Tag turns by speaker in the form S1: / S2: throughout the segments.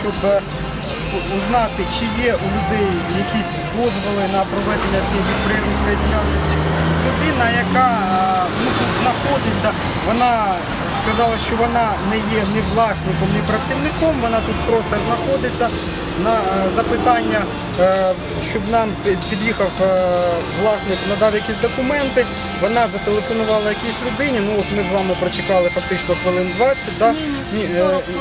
S1: щоб е, узнати, чи є у людей якісь дозволи на проведення цієї підприємницької діяльності. Людина, яка е, ну, тут знаходиться, вона сказала, що вона не є ні власником, ні працівником, вона тут просто знаходиться. На е, запитання, щоб нам під'їхав е, власник, надав якісь документи, вона зателефонувала якійсь людині. Ну от ми з вами прочекали фактично хвилин 20, да?
S2: Ні, ні,
S1: Ні,
S2: 40
S1: е,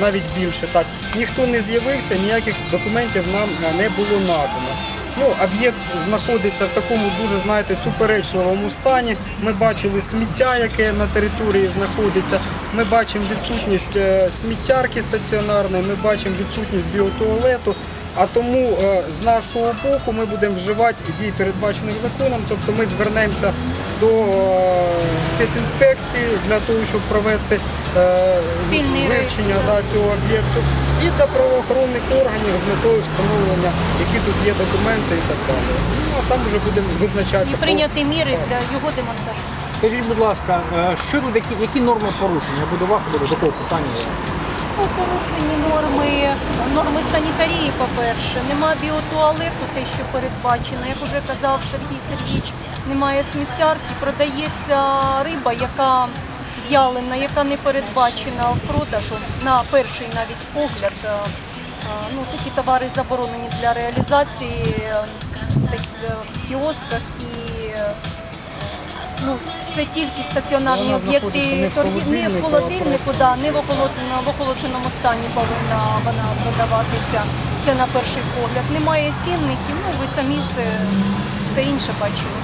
S1: навіть більше. Так ніхто не з'явився, ніяких документів нам е, не було надано. Ну, об'єкт знаходиться в такому дуже, знаєте, суперечливому стані. Ми бачили сміття, яке на території знаходиться. Ми бачимо відсутність е, сміттярки стаціонарної, ми бачимо відсутність біотуалету. А тому е, з нашого боку ми будемо вживати дій передбачених законом, тобто ми звернемося до е, спецінспекції для того, щоб провести е,
S2: Спільний
S1: вивчення да, цього об'єкту і до правоохоронних органів з метою встановлення, які тут є документи і так далі. Ну а там вже будемо визначатися.
S2: І прийняти міри для його демонтажу.
S3: Скажіть, будь ласка, що тут які, які норми порушення? Я буду вас буду до такого питання.
S2: Ну, порушені норми, норми санітарії, по-перше, нема біотуалету, те, що передбачено. Як вже казав Сергій Сергійович, немає сміттярки, продається риба, яка в'ялена, яка не передбачена в продажу на перший навіть погляд. Е, е, Ну, такі товари заборонені для реалізації е, в кіосках і Ну, це тільки стаціонарні об'єкти
S1: торгівні не в холодильнику,
S2: да, не в охолодженому, в охолодженому стані повинна вона продаватися. Це на перший погляд. Немає цінників, ну ви самі це все інше бачили.